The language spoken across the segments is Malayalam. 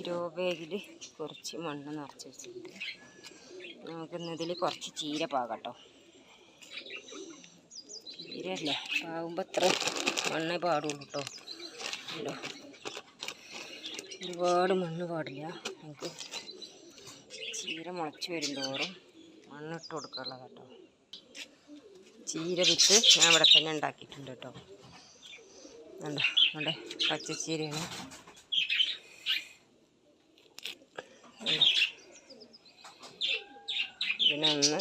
ഗ്രോ ബാഗിൽ കുറച്ച് മണ്ണ് നിറച്ച് വെച്ചിട്ടുണ്ട്. നമുക്കിന്ന് കുറച്ച് ചീര പാകട്ടോ. ചീരയല്ലേ? പാകുമ്പോൾ അത്ര മണ്ണേ പാടുള്ളൂ കേട്ടോ ഒരുപാട് മണ്ണ് പാടില്ല. നമുക്ക് ചീര മുളച്ച് വരും തോറും മണ്ണിട്ട് കൊടുക്കാനുള്ളത് കേട്ടോ ചീര വിത്ത് ഞാൻ ഇവിടെ തന്നെ ഉണ്ടാക്കിയിട്ടുണ്ട് കേട്ടോ കണ്ടോ? അവിടെ പച്ചച്ചീരയാണ് കണ്ടോ? ഇതിനൊന്ന്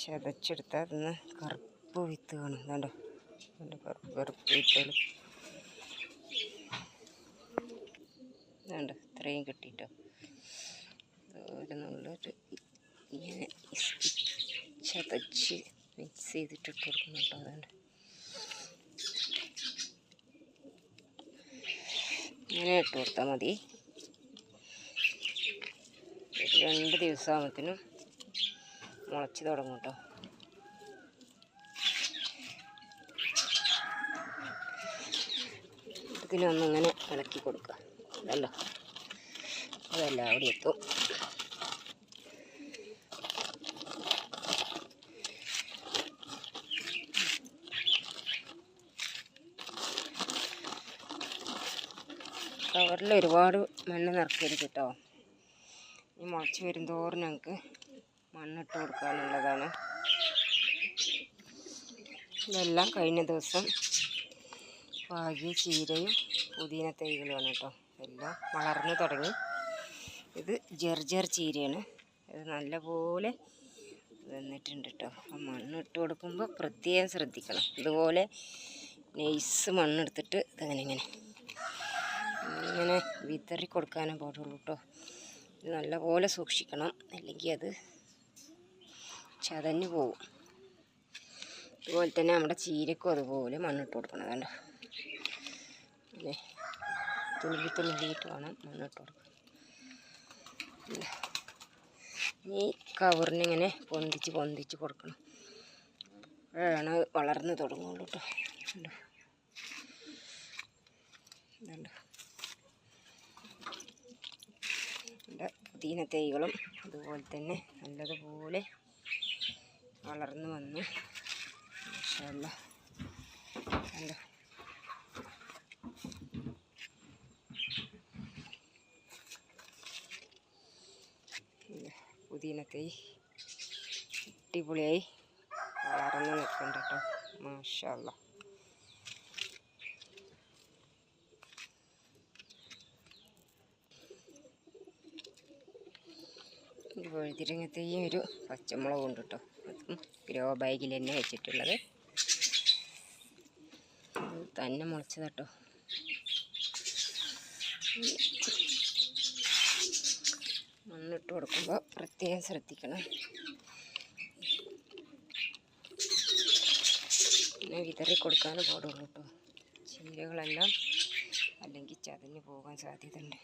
ചതച്ചെടുത്താൽ അതിന്ന് കറുപ്പ് വിത്ത് കാണും. കണ്ടോ കണ്ടോ കറുപ്പ് കറുപ്പ് വിത്തുകൾ കണ്ടോ ഇത്രയും കിട്ടിയിട്ടോ അതുപോലെ നമ്മളൊരു ഇങ്ങനെ ചതച്ച് മിക്സ് ചെയ്തിട്ട് ഇട്ട് കേട്ടോ അതുകൊണ്ട് ഇങ്ങനെ ഇട്ട് കൊടുത്താൽ മതി. ഒരു രണ്ട് ദിവസമാകുമ്പത്തിനും മുളച്ച് തുടങ്ങും കേട്ടോ. ഇതിനൊന്നിങ്ങനെ ഇളക്കി കൊടുക്കുക. അതല്ലോ അതെല്ലാം അവിടെ എത്തും കവറിൽ ഒരുപാട് മണ്ണ് നിറക്കരുത് കേട്ടോ. ഈ മുളച്ച് വരുന്തോറും ഞങ്ങൾക്ക് മണ്ണിട്ട് കൊടുക്കാനുള്ളതാണ്. ഇതെല്ലാം കഴിഞ്ഞ ദിവസം പാകിയ ചീരയും പുതിന തൈകളുമാണ് കേട്ടോ. എല്ലാം വളർന്നു തുടങ്ങി. ഇത് ജർജർ ചീരയാണ്. ഇത് നല്ലപോലെ വന്നിട്ടുണ്ട് കേട്ടോ. അപ്പം മണ്ണിട്ട് കൊടുക്കുമ്പോൾ പ്രത്യേകം ശ്രദ്ധിക്കണം. ഇതുപോലെ നെയ്സ് മണ്ണെടുത്തിട്ട് ഇങ്ങനെ ഇങ്ങനെ വിതറി കൊടുക്കാനേ പാടുള്ളൂ കേട്ടോ. നല്ലപോലെ സൂക്ഷിക്കണം. അല്ലെങ്കിൽ അത് ചതഞ്ഞു പോവും. അതുപോലെ തന്നെ നമ്മുടെ ചീരക്കും അതുപോലെ മണ്ണിട്ട് കൊടുക്കണം. കണ്ടോ? അല്ലേ? തുളുകി തുളുകിയിട്ട് വേണം മണ്ണിട്ട് കൊടുക്കണം. ഈ കവറിനിങ്ങനെ പൊന്തിച്ച് പൊന്തിച്ച് കൊടുക്കണം. അത് വളർന്ന് തുടങ്ങുള്ളൂ കേട്ടോ കണ്ടോ ഇതുണ്ട് ഇവിടെ തൈകളും അതുപോലെ തന്നെ നല്ലതുപോലെ വളർന്നു വന്നു. മാഷാല്ല പുതിന തൈ അടിപൊളിയായി വളർന്നു നിൽക്കുന്നുണ്ട് കേട്ടോ. മാഷാല്ല വഴുതിരങ്ങത്തെയും ഒരു പച്ചമുളകും ഉണ്ട് കേട്ടോ അതും ഗ്രോ ബാഗിൽ തന്നെ വെച്ചിട്ടുള്ളത്. ഇത് തന്നെ മുളച്ചത് കേട്ടോ മണ്ണിട്ട് കൊടുക്കുമ്പോൾ പ്രത്യേകം ശ്രദ്ധിക്കണം. പിന്നെ വിതറി കൊടുക്കാനും പാടുള്ളൂ കേട്ടോ ചീരകളെല്ലാം അല്ലെങ്കിൽ ചതഞ്ഞു പോകാൻ സാധ്യതയുണ്ട്.